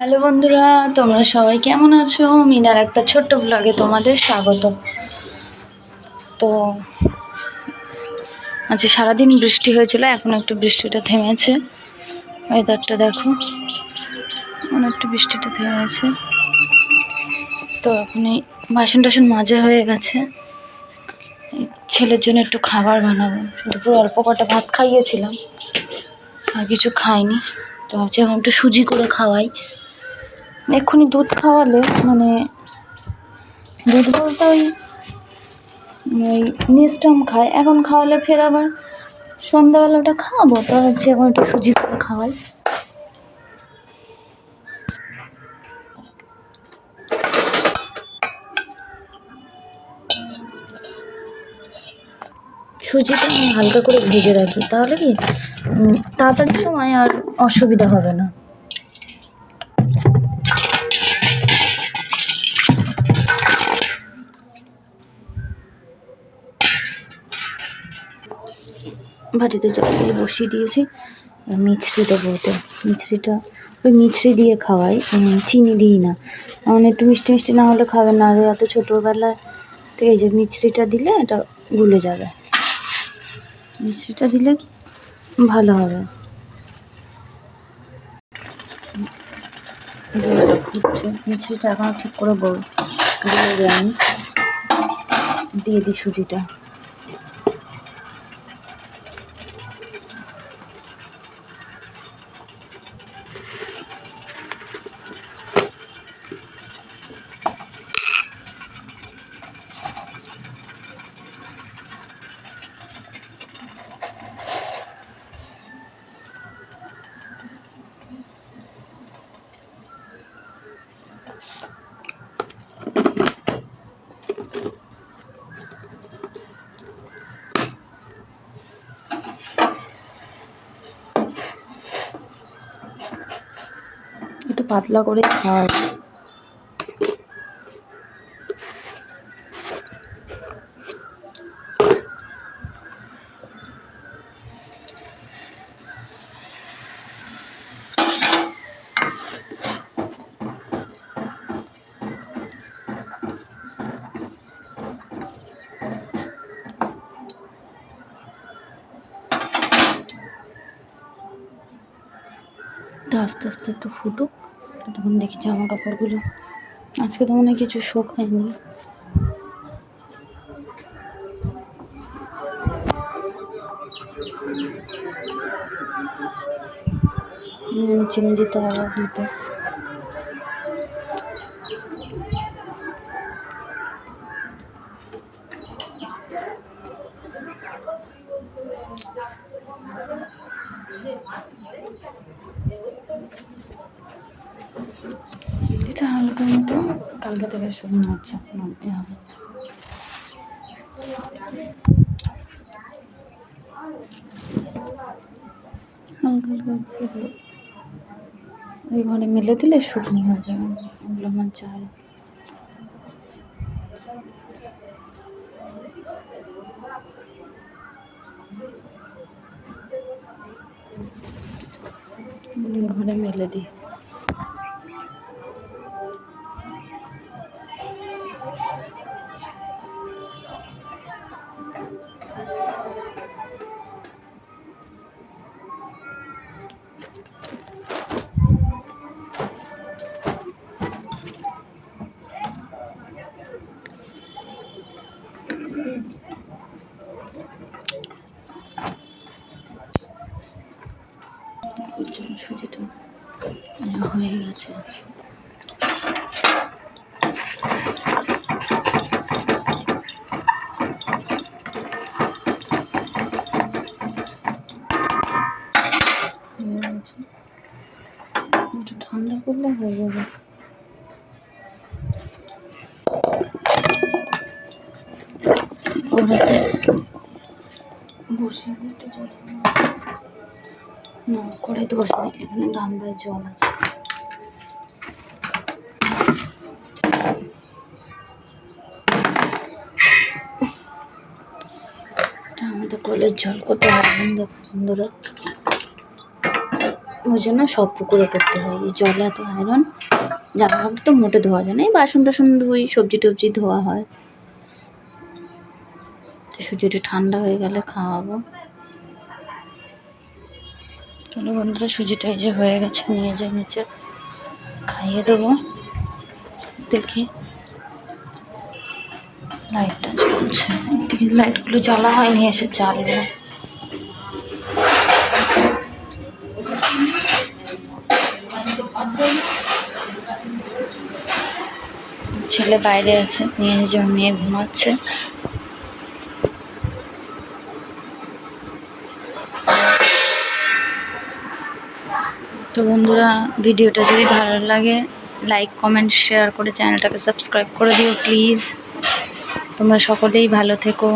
Hello বন্ধুরা, তোমরা সবাই কেমন আছো? মিনার একটা ছোট্ট ব্লগে তোমাদের স্বাগত। তো আজকে সারাদিন বৃষ্টি হয়েছিল, এখন একটু বৃষ্টিটা থেমেছে। ওয়েদারটা দেখো এখন একটু বৃষ্টিটা থেমেছে। তো এখন এই বাসন টাসন মাজা হয়ে গেছে। ছেলের জন্য একটু খাবার বানাবো। দুপুর অল্প কটা ভাত খাইয়েছিলাম, আর কিছু খাইনি। তো আজকে এখন একটু সুজি করে খাওয়াই। এক্ষুনি দুধ খাওয়ালে মানে দুধ বলতে ওই ওই নেস্টাম খায়। এখন খাওয়ালে ফের আবার সন্ধ্যাবেলা ওটা খাওয়াবো, তো হচ্ছে এখন একটু সুজি করে খাওয়াই। সুজিটা আমি হালকা করে ভেজে রাখি, তাহলে কি তাড়াতাড়ি সময় আর অসুবিধা হবে না। বাটিতে জল দিয়ে বসিয়ে দিয়েছি। মিছরি দেবো ওতে। মিছরিটা, ওই মিছরি দিয়ে খাওয়াই। চিনি দিই না। মানে একটু মিষ্টি মিষ্টি না হলে খাবে না। আর এত ছোটোবেলায় থেকে এই যে মিছরিটা দিলে এটা গুলে যাবে। মিছরিটা দিলে কি ভালো হবে। মিছরিটা এখনও ঠিক করে বল দিয়ে দিই সুজিটা। একটু পাতলা করে খাওয়াই তো আস্তে আস্তে একটু ফুটুক। তখন দেখি জামা কাপড়গুলো। আজকে তো মনে কিছু শোক হয়নি নুন চিনি দিতে হবে। দিতে এটা হালকা মতো কালকে থেকে শুকনো হচ্ছে। হবে। হালকা হালকা হচ্ছে ওই ঘরে মেলে দিলে শুকনো হয়ে যাবে। ওগুলো আমার চাই। ঘরে মেলে দিই। নেওয়া হয়ে গেছে। ঠান্ডা করলে হয়ে যাবে। বসিয়ে দিই একটু জল না, কড়াইতে বসে দিই এখানে গামলায় জল আছে। কলের জল কত আনন্দ, বন্ধুরা। ওই জন্য সব পুকুরে করতে হয়। জলে এত আয়রন জামা কাপড় তো মোটে ধোয়া যায় না, এই বাসন টাসন ধুই, সবজি টবজি ধোয়া হয়। তো সুজিটা ঠান্ডা হয়ে গেলে খাওয়াবো। চলো বন্ধুরা সুজিটা এই যে হয়ে গেছে, নিয়ে যাই নিচে। খাইয়ে দেবো। দেখি। লাইটটা জ্বলছে। লাইটগুলো জ্বালা হয়নি, এসে জ্বালবো। ছেলে বাইরে আছে, নিয়ে নিজের মেয়ে ঘুমাচ্ছে। তো বন্ধুরা, ভিডিওটা যদি ভালো লাগে লাইক কমেন্ট শেয়ার করে চ্যানেলটাকে সাবস্ক্রাইব করে দিও প্লিজ তোমরা সকলেই ভালো থেকো।